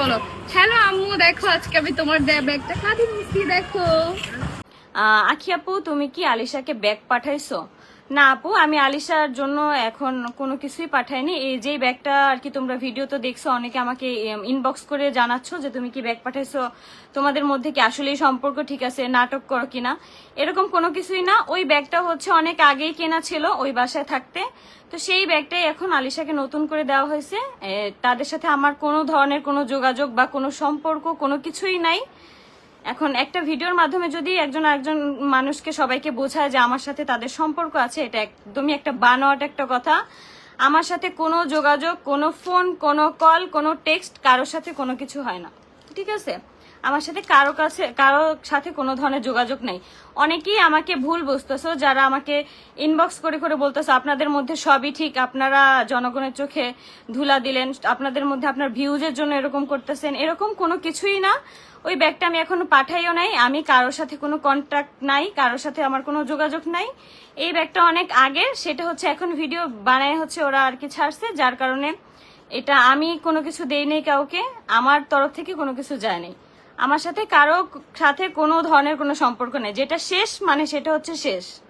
বলো। হ্যালো আম্মু দেখো আজকে আমি তোমার দেয়া ব্যাগটা। কাঁদি মিষ্টি দেখো। আহ, আখি আপু তুমি কি আলিশাকে ব্যাগ পাঠাইছো? না আপু, আমি আলিশার জন্য এখন কোনো কিছুই পাঠাইনি। এই যে ব্যাগটা আর কি তোমরা ভিডিও তো দেখছ, অনেকে আমাকে ইনবক্স করে জানাচ্ছ যে তুমি কি ব্যাগ পাঠাইছো। তোমাদের মধ্যে কি আসলে সম্পর্ক ঠিক আছে, নাটক করো কিনা? এরকম কোনো কিছুই না। ওই ব্যাগটা হচ্ছে অনেক আগেই কেনা ছিল ওই বাসায় থাকতে। তো সেই ব্যাগটাই এখন আলিশাকে নতুন করে দেওয়া হয়েছে। তাদের সাথে আমার কোনো ধরনের কোনো যোগাযোগ বা কোনো সম্পর্ক, কোনো কিছুই নাই। এখন একটা ভিডিওর মাধ্যমে যদি একজন একজন মানুষকে সবাইকে বোঝায় যে আমার সাথে তাদের সম্পর্ক আছে, এটা একদমই একটা বানোয়াট একটা কথা। আমার সাথে কোনো যোগাযোগ, কোনো ফোন, কোনো কল, কোনো টেক্সট কারোর সাথে কোনো কিছু হয় না। ঠিক আছে? আমার সাথে কারও কাছে, কারও সাথে কোনো ধরনের যোগাযোগ নেই। অনেকেই আমাকে ভুল বুঝতেছো, যারা আমাকে ইনবক্স করে করে বলতেছো, আপনাদের মধ্যে সবই ঠিক, আপনারা জনগণের চোখে ধুলা দিলেন, আপনাদের মধ্যে আপনার ভিউজের জন্য এরকম করতেছেন। এরকম কোনো কিছুই না। ওই ব্যাগটা আমি এখনও পাঠাইও নাই, আমি কারোর সাথে কোনো কন্ট্যাক্ট নাই, কারোর সাথে আমার কোনো যোগাযোগ নাই। এই ব্যাগটা অনেক আগে, সেটা হচ্ছে এখন ভিডিও বানায় হচ্ছে ওরা আর কি ছাড়ছে, যার কারণে এটা আমি কোনো কিছু দেই নেই কাউকে, আমার তরফ থেকে কোনো কিছু যায় নেই। আমার সাথে কারও সাথে কোনো ধরনের কোনো সম্পর্ক নেই। যেটা শেষ মানে সেটা হচ্ছে শেষ।